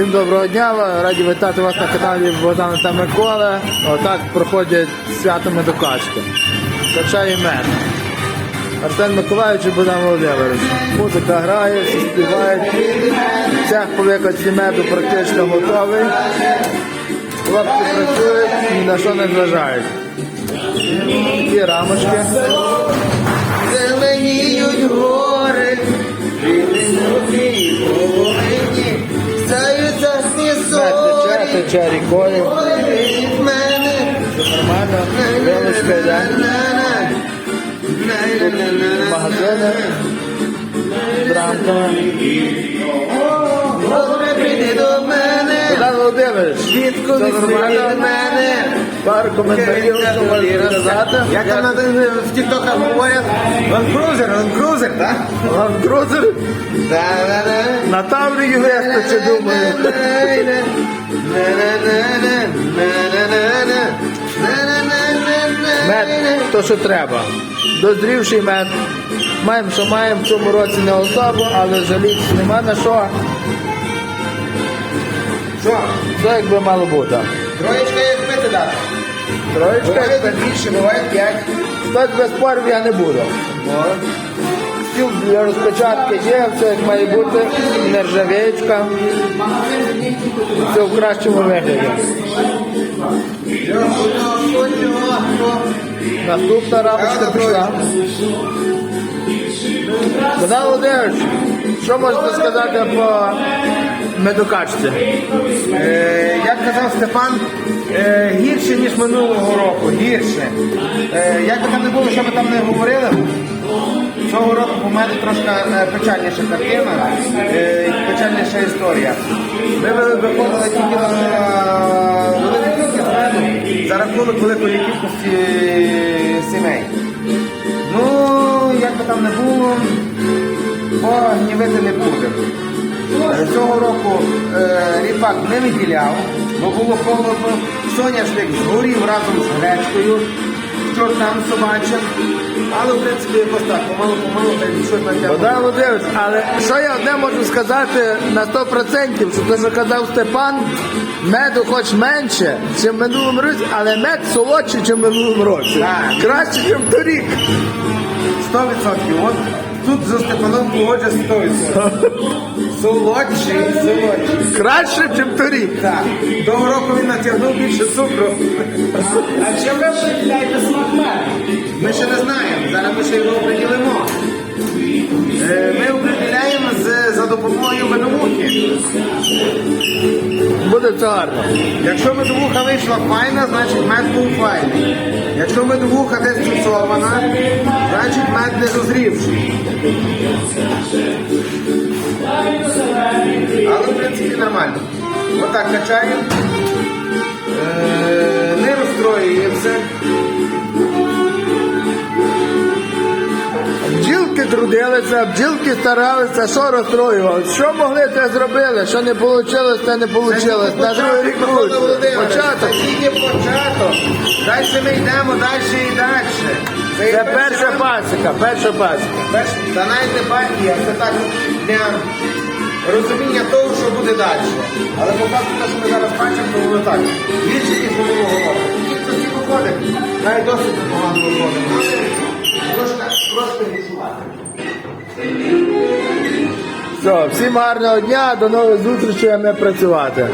Всім доброго дня, раді вітати вас на каналі Богдана та Микола. Отак проходять свято Медокачки. Качає мед. Артем Миколаївич і Богдан Володимирович. Музика грає, всі співають. Цех по виконці меду практично готовий. Хлопці працюють, ні на що не зважають. Такі рамочки. Тече рікою. від. Нормально, вилочка йде. Магазини прийди до мене, Богдан Володимирович, швидко все нормально? Пару коментарів, що сказати. Як там на в тіктоках говорять? Ланкрузер, ланкрузер, так? Ландкрузер Да-да-да. на Таврії вистачить, думаю. Мед, то що треба. Дозрівший мед. Маємо, що маємо в цьому році не особо, але жалітися нема на що. Що? Все як би мало бути. Троєчка як пити дати? Троєчка, як би- більше, буває п'ять. хтось без спорів я не буду. Стіл для розпечатки є, все як має бути, нержавеєчка. Все в кращому вигляді. Наступна рамочка пішла. Богдан Володимирович, що можете сказати по медокачці? Е, Як казав Степан, е, гірше, ніж минулого року, гірше. Е, Як би там не було, що би там не говорили, мене трошки е, печальніша картина, е, печальніша історія. Ми ви- виходили тільки велику кількість меду за рахунок великої кількості сімей. Ну, як би там не було, гнівити не будемо. Е, Цього року ріпак не виділяв, бо було холодно. Соняшник згорів разом з гречкою, що там собачим. Але, в принципі, якось так, помалу-помалу, та й щось на Богдан Володимирович, але що я одне можу сказати на 100%, що те, що казав Степан, меду хоч менше, ніж в минулому році, але мед солодший, ніж в минулому році. Так. Краще, ніж торік. 100%. От тут за Степаном погоджа 100%. Солодший, солодший. Краще, ніж торік. Так, того року він натягнув більше цукру. А що ви определяєте смак? Ми ще не знаємо, зараз ми ще його определимо. Буде. Якщо медовуха вийшла файна, значить мед був файний. Якщо медовуха десь фіксована, значить мед не дозрівший. Але в принципі нормально. Отак качаємо. Трудилися, бджілки старалися, що розстроювалися. Що могли, те зробили, що не вийшло, те не вийшло. На другий рік буде. Початок. Це тільки початок. Далі ми йдемо, далі і далі. Це перша пасіка, перша пасіка. Та навіть не партія, це так для розуміння того, що буде далі. Але по факту, те, що ми зараз бачимо, то воно так. Більше ніж минулого року. Тільки хтось і виходить, навіть досить непогано виходить. Все, всім гарного дня, до нових зустрічей, а ми працювати.